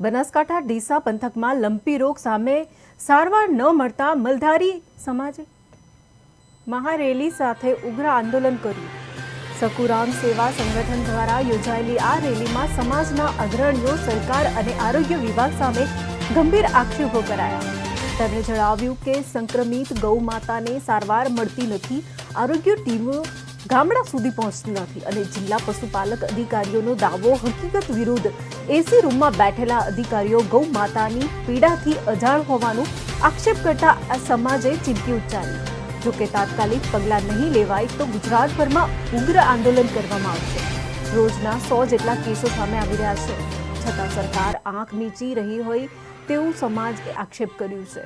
બનાસકાંઠા ડીસા પંથકમાં લંપી રોગ સામે સારવાર ન મળતા મલધારી સમાજે મહારેલી સાથે ઉગ્ર આંદોલન કર્યું. સકુરામ સેવા સંગઠન દ્વારા યોજાયેલી આ રેલીમાં સમાજના અગ્રણીઓ, સરકાર અને આરોગ્ય વિભાગ સામે ગંભીર આક્ષેપો કરાયા. તેમણે જણાવ્યું કે સંક્રમિત ગૌ માતાને સારવાર મળતી નથી, આરોગ્ય ટીમો ગામડા સુધી પહોંચતી નથી અને જિલ્લા પશુપાલક અધિકારીઓનો દાવો હકીકત વિરુદ્ધ એસી રૂમમાં બેઠેલા અધિકારીઓ ગૌ માતાની પીડાથી અજાણ હોવાનું આક્ષેપ કરતા આ સમાજે ચીમકી ઉચ્ચારી. જોકે તાત્કાલિક પગલાં નહીં લેવાય તો ગુજરાતભરમાં ઉગ્ર આંદોલન કરવામાં આવશે. રોજના સો જેટલા કેસો સામે આવી રહ્યા છે. છતાં સરકાર આંખ નીચી રહી હોય તેવું સમાજે આક્ષેપ કર્યું છે.